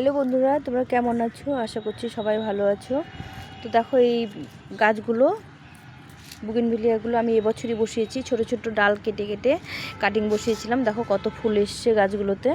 Hello বন্ধুরা, তোমরা কেমন আছো? আশা করছি সবাই ভালো আছো। তো দেখো এই গাছগুলো, বুগিনভিলিয়াগুলো আমি এবছরই বসিয়েছি। ছোট ছোট ডাল কেটে কেটে কাটিং বসিয়েছিলাম। দেখো কত ফুল এসছে গাছগুলোতে।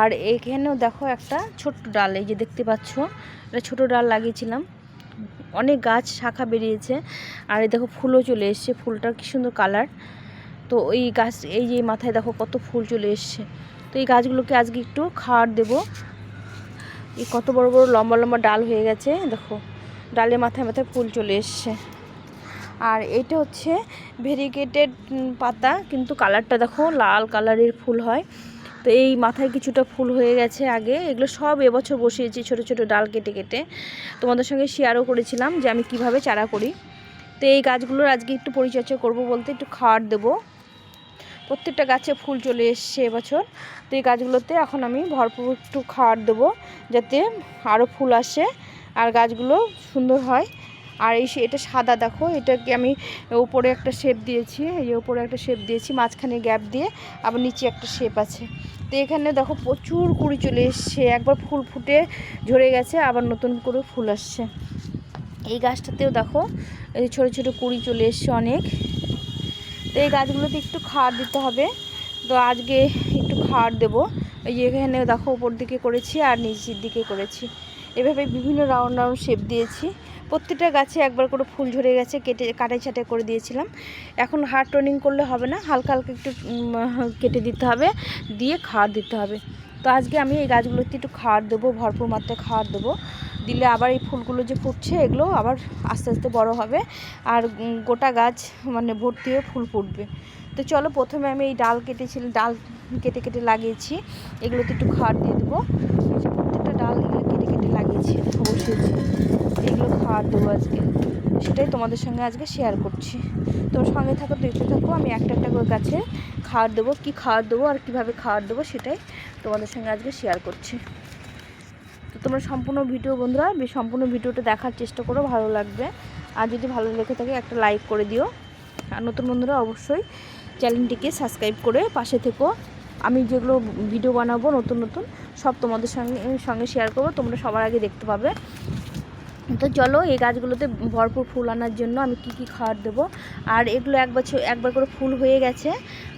আর এখানেও দেখো একটা ছোট্ট ডাল, এই যে দেখতে পাচ্ছ এটা ছোটো ডাল লাগিয়েছিলাম। অনেক গাছ শাখা বেরিয়েছে। আর এই দেখো ফুলও চলে এসছে, ফুলটার কি সুন্দর কালার তো ওই গাছ, এই যে মাথায় দেখো কত ফুল চলে এসছে। তো এই গাছগুলোকে আজকে একটু খাওয়ার দেবো। এই কত বড় বড় লম্বা লম্বা ডাল হয়ে গেছে, দেখো। ডালে মাথায় মাথায় ফুল চলে এসছে। আর এটা হচ্ছে ভেরিগেটেড পাতা, কিন্তু কালারটা দেখো, লাল কালারের ফুল হয়। তো এই মাথায় কিছুটা ফুল হয়ে গেছে আগে। এগুলো সব এবছর বসিয়েছি ছোট ছোট ডাল কেটে কেটে। তোমাদের সঙ্গে শেয়ারও করেছিলাম যে আমি কীভাবে চারা করি। তো এই গাছগুলোর আজকে একটু পরিচর্যা করব বলতে একটু খাওয়ার দেবো। প্রত্যেকটা গাছে ফুল চলে এসছে এবছর। তো এই গাছগুলোতে এখন আমি ভরপুর একটু খাওয়ার দেবো, যাতে আরও ফুল আসে আর গাছগুলো সুন্দর হয়। আর এই এটা সাদা, দেখো, এটাকে আমি উপরে একটা শেপ দিয়েছি, এই উপরে একটা শেপ দিয়েছি, মাঝখানে গ্যাপ দিয়ে আবার নিচে একটা শেপ আছে। তো এখানে দেখো প্রচুর কুড়ি চলে এসছে, একবার ফুল ফুটে ঝরে গেছে, আবার নতুন করে ফুল আসছে। এই গাছটাতেও দেখো, এই ছোটো ছোটো কুড়ি চলে এসছে অনেক। তো এই গাছগুলোতে একটু খাওয়ার দিতে হবে। তো আজকে একটু খাওয়ার দেবো। এই এখানে দেখো উপর দিকে করেছি আর নিচের দিকে করেছি। এভাবে বিভিন্ন রাউন্ড রাউন্ড শেপ দিয়েছি। প্রত্যেকটা গাছে একবার করে ফুল ঝরে গেছে, কেটে কাটাই ছাটাই করে দিয়েছিলাম। এখন হার্ড টোনিং করলে হবে না, হালকা হালকা একটু কেটে দিতে হবে, দিয়ে খাওয়ার দিতে হবে। তো আজকে আমি এই গাছগুলোতে একটু খাওয়ার দেবো, ভরপুর মাত্রায় খাওয়ার দেবো। দিলে আবার এই ফুলগুলো যে ফুটছে, এগুলো আবার আস্তে আস্তে বড় হবে। আর গোটা গাছ মানে ভর্তি হয়ে ফুল ফুটবে। তো চলো প্রথমে আমি এই ডাল কেটেছিলাম ডাল কেটে কেটে লাগিয়েছি। এগুলোতে একটু খাওয়ার দিয়ে দেবো। প্রত্যেকটা ডাল কেটে কেটে লাগিয়েছি, বসিয়েছি। এগুলো খাওয়ার দেবো আজকে। সেটাই তোমাদের সঙ্গে আজকে শেয়ার করছি। তোমার সঙ্গে থাকো, দেখতে থাকো, আমি একটা একটা করে গাছে খাওয়ার দেবো, কী খাওয়ার দেবো আর কীভাবে খাওয়ার দেবো সেটাই তোমাদের সঙ্গে আজকে শেয়ার করছি। তো তোমরা সম্পূর্ণ ভিডিও বন্ধুরা সম্পূর্ণ ভিডিওটা দেখার চেষ্টা করো, ভালো লাগবে। আর যদি ভালো লেগে থাকে, একটা লাইক করে দিও। আর নতুন বন্ধুরা, অবশ্যই চ্যানেলটিকে সাবস্ক্রাইব করে পাশে থেকো। আমি যেগুলো ভিডিও বানাবো, নতুন নতুন, সব তোমাদের সঙ্গে সঙ্গে শেয়ার করব। তোমরা সবার আগে দেখতে পাবে। তো চলো, এই গাছগুলোতে ভরপুর ফুল আনার জন্য আমি কি কি খাবার দেবো। আর এগুলো এক বছর, একবার করে ফুল হয়ে গেছে।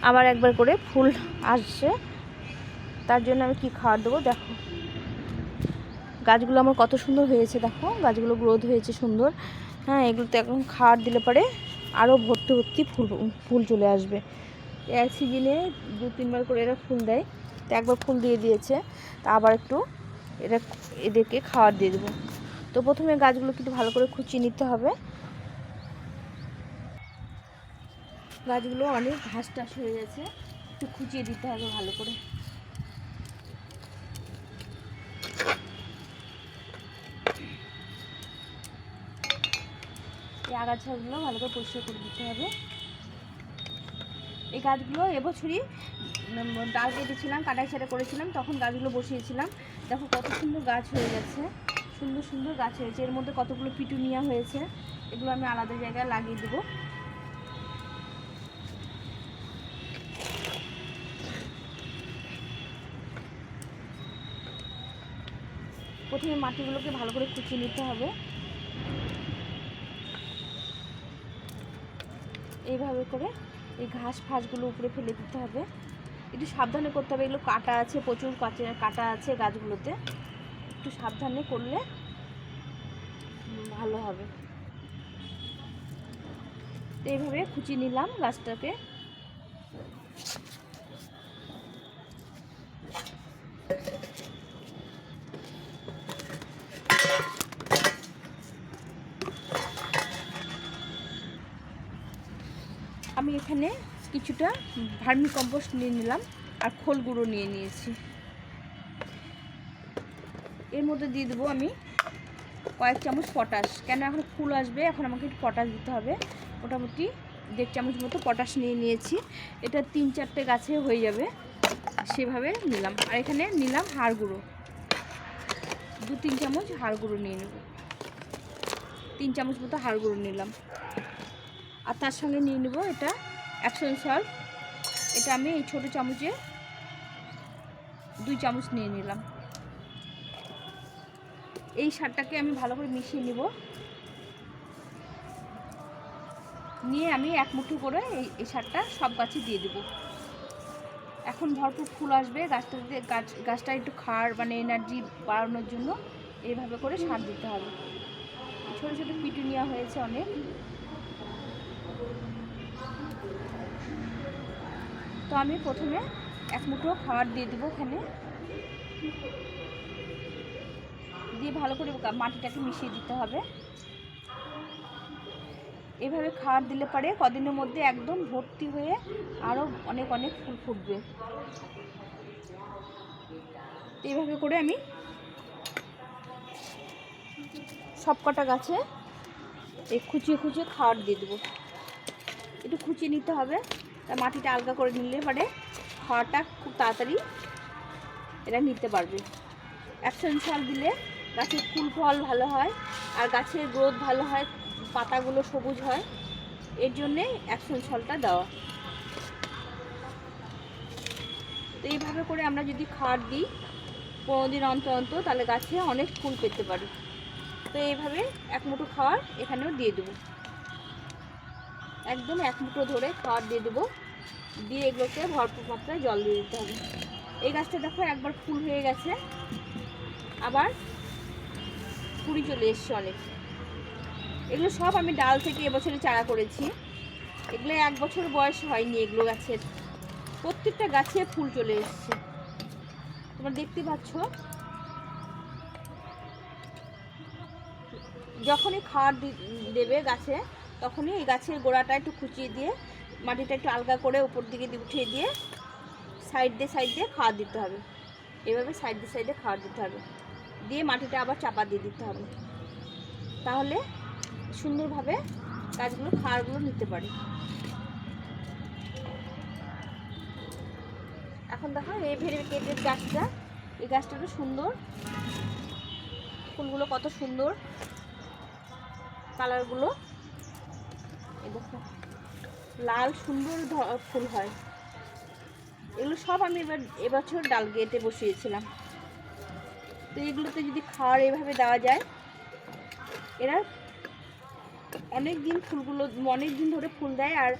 আবার একবার করে ফুল আসছে। তার জন্য আমি কি খাবার দেবো? দেখো। গাছগুলো আমার কত সুন্দর হয়েছে, দেখো। গাছগুলো গ্রোথ হয়েছে সুন্দর। হ্যাঁ এগুলোতে এখন খাবার দিলে পরে আরও ভর্তি ভর্তি ফুল ফুল চলে আসবে। এক সিজনে দু, তিনবার করে এরা ফুল দেয়। তো একবার ফুল দিয়ে দিয়েছে। তা আবার একটু এরা এদেরকে খাবার দিয়ে দেবো। তো প্রথমে গাছগুলো কিন্তু ভালো করে খুঁচিয়ে নিতে হবে। গাছগুলো অনেক ঘাস টাস হয়ে গেছে। একটু খুঁচিয়ে দিতে হবে ভালো করে। আগাছাগুলো ভালো করে পরিষ্কার করে দিতে হবে। এই গাছগুলো এবছরই ডাল কেটেছিলাম, কাটাই ছাটা করেছিলাম, তখন গাছগুলো বসিয়েছিলাম। দেখো কত সুন্দর গাছ হয়ে গেছে, সুন্দর সুন্দর গাছ হয়েছে। এর মধ্যে কতগুলো পিটুনিয়া হয়েছে, এগুলো আমি আলাদা জায়গায় লাগিয়ে দেবো। প্রথমে মাটিগুলোকে ভালো করে কুচিয়ে নিতে হবে। এইভাবে করে এই ঘাস ফাঁসগুলো উপরে ফেলে দিতে হবে। একটু সাবধানে করতে হবে। এগুলো কাটা আছে, প্রচুর কাঁচা, কাটা আছে গাছগুলোতে। একটু সাবধানে করলে ভালো হবে। এইভাবে খুঁচিয়ে নিলাম গাছটাকে। এখানে কিছুটা ভার্মি কম্পোস্ট নিয়ে নিলাম আর খোল গুঁড়ো নিয়ে নিয়েছি। এর মধ্যে দিয়ে দেবো আমি কয়েক চামচ পটাশ। কেন এখন ফুল আসবে? এখন আমাকে একটু পটাশ দিতে হবে। মোটামুটি দেড় চামচ মতো পটাশ নিয়ে নিয়েছি। এটা তিন চারটে গাছে হয়ে যাবে। সেভাবে নিলাম। আর এখানে নিলাম হাড় গুঁড়ো। দু তিন চামচ হাড় গুঁড়ো নিয়ে নেব। তিন চামচ মতো হাড় গুঁড়ো নিলাম। আর তার সঙ্গে নিয়ে নেব এটা অ্যাপসন সল্ট। এটা আমি এই ছোটো চামচে দুই চামচ নিয়ে নিলাম। এই সারটাকে আমি ভালো করে মিশিয়ে নিব। নিয়ে আমি এক মুঠো করে এই এই সারটা সব গাছে দিয়ে দেবো। এখন ভরপুর ফুল আসবে। গাছটা দিয়ে গাছ গাছটা একটু খার মানে এনার্জি বাড়ানোর জন্য এইভাবে করে সার দিতে হবে। ছোটো ছোটো পিটুনিয়া হয়েছে অনেক। তো আমি প্রথমে এক মুঠো খাবার দিয়ে দেবো ওখানে দিয়ে ভালো করে মাটিটাকে মিশিয়ে দিতে হবে। এভাবে খাবার দিলে পারে কদিনের মধ্যে একদম ভর্তি হয়ে আরও অনেক অনেক ফুল ফুটবে। এইভাবে করে আমি সব কটা গাছে এই খুচিয়ে খুচিয়ে খাবার দিয়ে দেবো। একটু খুচিয়ে নিতে হবে। তা মাটিটা আলগা করে নিলে পরে খাওয়াটা খুব তাড়াতাড়ি এটা নিতে পারবে। অ্যাকশন সার দিলে গাছের ফুল ফল ভালো হয় আর গাছের গ্রোথ ভালো হয়, পাতাগুলো সবুজ হয়। এর জন্যে অ্যাকশন সলটা দেওয়া। তো এইভাবে করে আমরা যদি খাবার দিই পনেরো দিন অন্তর অন্তর তাহলে গাছে অনেক ফুল পেতে পারি। তো এইভাবে এক মুঠো খাবার এখানেও দিয়ে দেবো। একদম এক মুঠো ধরে খাবার দিয়ে দেবো। দিয়ে এগুলোকে ভরপুর মাত্রায় জল দিয়ে দিতে হবে। এই গাছটা দেখো একবার ফুল হয়ে গেছে। আবার কুড়ি চলে এসছে অনেক। এগুলো সব আমি ডাল থেকে এবছরে চারা করেছি। এগুলো এক বছর বয়স হয়নি এগুলো গাছের। প্রত্যেকটা গাছে ফুল চলে এসছে। তোমরা দেখতে পাচ্ছ? যখনই দি- দেবে গাছে তখনই এই গাছের গোড়াটা একটু খুঁচিয়ে দিয়ে, মাটিটা একটু আলগা করে উপর দিকে উঠিয়ে দিয়ে সাইড দিয়ে সাইড দিয়ে খাওয়ার দিতে হবে। এভাবে সাইড দিয়ে সাইডে খাওয়ার দিতে হবে। দিয়ে মাটিটা আবার চাপা দিয়ে দিতে হবে। তাহলে সুন্দরভাবে গাছগুলো খাওয়ারগুলো নিতে পারে। এখন দেখো এই ভেরিকেটেড গাছটা, এই গাছটা তো সুন্দর। ফুলগুলো কত সুন্দর। কালারগুলো লাল সুন্দর ফুল হয়। এগুলো সব আমি এবার, এবছর ডাল গেটে বসিয়েছিলাম। তো এগুলোতে যদি খাওয়ার এভাবে দেওয়া যায়, এরা অনেক দিন ফুলগুলো, অনেক দিন ধরে ফুল দেয় আর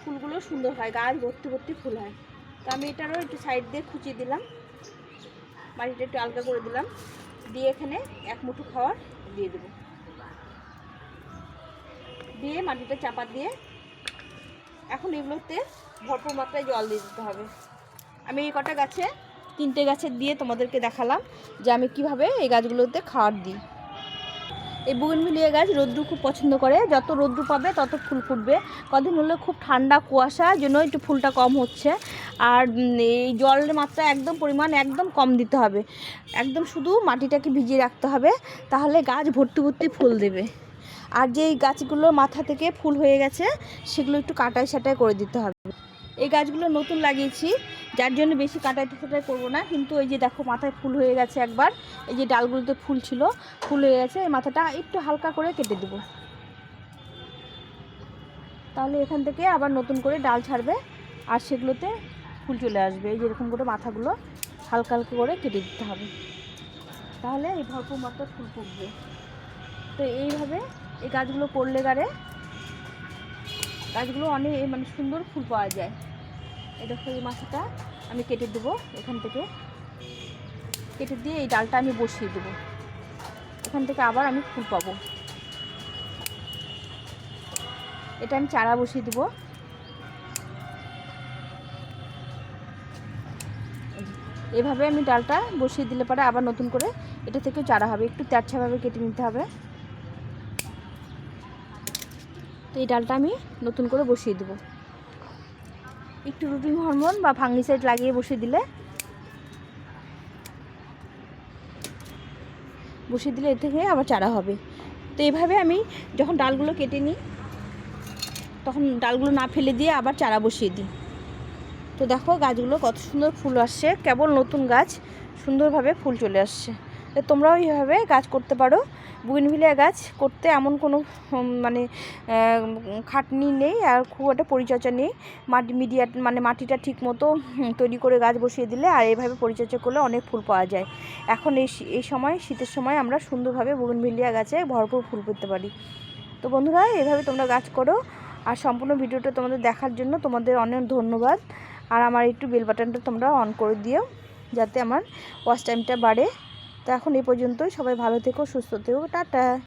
ফুলগুলো সুন্দর হয়, গাছ ভর্তি ভর্তি ফুল হয়। তো আমি এটারও একটু সাইড দিয়ে খুঁচিয়ে দিলাম। মাটিটা একটু আলগা করে দিলাম। দিয়ে এখানে এক মুঠো খাওয়ার দিয়ে দেবো। দিয়ে মাটিটা চাপা দিয়ে, এখন এগুলোতে ভরপুর মাত্রায় জল দিয়ে দিতে হবে। আমি এই কটা গাছে, তিনটে গাছে দিয়ে তোমাদেরকে দেখালাম যে আমি কীভাবে এই গাছগুলোতে খাওয়ার দিই। এই বুগনভিলিয়া গাছ রোদ্রু খুব পছন্দ করে। যত রোদ্রু পাবে, তত ফুল ফুটবে। কদিন হলে খুব ঠান্ডা কুয়াশা জন্য একটু ফুলটা কম হচ্ছে। আর এই জলের মাত্রা একদম পরিমাণ একদম কম দিতে হবে। একদম শুধু মাটিটাকে ভিজিয়ে রাখতে হবে, তাহলে গাছ ভর্তি ভর্তি ফুল দেবে। আর যেই গাছগুলোর মাথা থেকে ফুল হয়ে গেছে, সেগুলো একটু কাটাই সাটাই করে দিতে হবে। এই গাছগুলো নতুন লাগিয়েছি, যার জন্য বেশি কাটাই সাটাই করব না, কিন্তু এই যে দেখো মাথায় ফুল হয়ে গেছে একবার, এই যে ডালগুলোতে ফুল ছিল, ফুল হয়ে গেছে, এই মাথাটা একটু হালকা করে কেটে দেবো। তাহলে এখান থেকে আবার নতুন করে ডাল ছাড়বে, আর সেগুলোতে ফুল চলে আসবে। এই যেরকম করে মাথাগুলো হালকা হালকা করে কেটে দিতে হবে। তাহলে এই ভরপুর মাত্রা ফুল ফুটবে। তো এইভাবে এই গাছগুলো করলে গারে গাছগুলো অনেক মানে সুন্দর ফুল পাওয়া যায়। এটা এই মাথাটা আমি কেটে দেবো এখান থেকে। কেটে দিয়ে এই ডালটা আমি বসিয়ে দেবো। এখান থেকে আবার আমি ফুল পাবো। এটা আমি চারা বসিয়ে দেবো। এভাবে আমি ডালটা বসিয়ে দিলে পরে আবার নতুন করে এটা থেকেও চারা হবে। একটু তেরছাভাবে কেটে নিতে হবে তো এই ডালটা আমি নতুন করে বসিয়ে দেবো। একটু রুটিন হরমোন বা ফাঙ্গিসাইড লাগিয়ে বসিয়ে দিলে বসিয়ে দিলে এর থেকে আবার চারা হবে। তো এইভাবে আমি যখন ডালগুলো কেটে নিই, তখন ডালগুলো না ফেলে দিয়ে আবার চারা বসিয়ে দিই। তো দেখো গাছগুলো কত সুন্দর ফুল আসছে, কেবল নতুন গাছ সুন্দরভাবে ফুল চলে আসছে। তোমরাও এইভাবে গাছ করতে পারো। বুগিনভিলিয়া গাছ করতে এমন কোনো মানে খাটনি নেই আর খুব একটা পরিচর্যা নেই। মাটি, মিডিয়া মানে মাটিটা ঠিক মতো তৈরি করে গাছ বসিয়ে দিলে আর এইভাবে পরিচর্যা করলে অনেক ফুল পাওয়া যায়। এখন এই এই সময়, শীতের সময় আমরা সুন্দরভাবে বুগিনভিলিয়া গাছে ভরপুর ফুল পেতে পারি। তো বন্ধুরা এভাবে তোমরা গাছ করো আর সম্পূর্ণ ভিডিওটা তোমাদের দেখার জন্য তোমাদের অনেক ধন্যবাদ। আর আমার একটু বেল বাটনটা তোমরা অন করে দিও যাতে আমার ওয়াচ টাইমটা বাড়ে। তো এখন এই পর্যন্তই। সবাই ভালো থেকো সুস্থ থেকো। টাটা।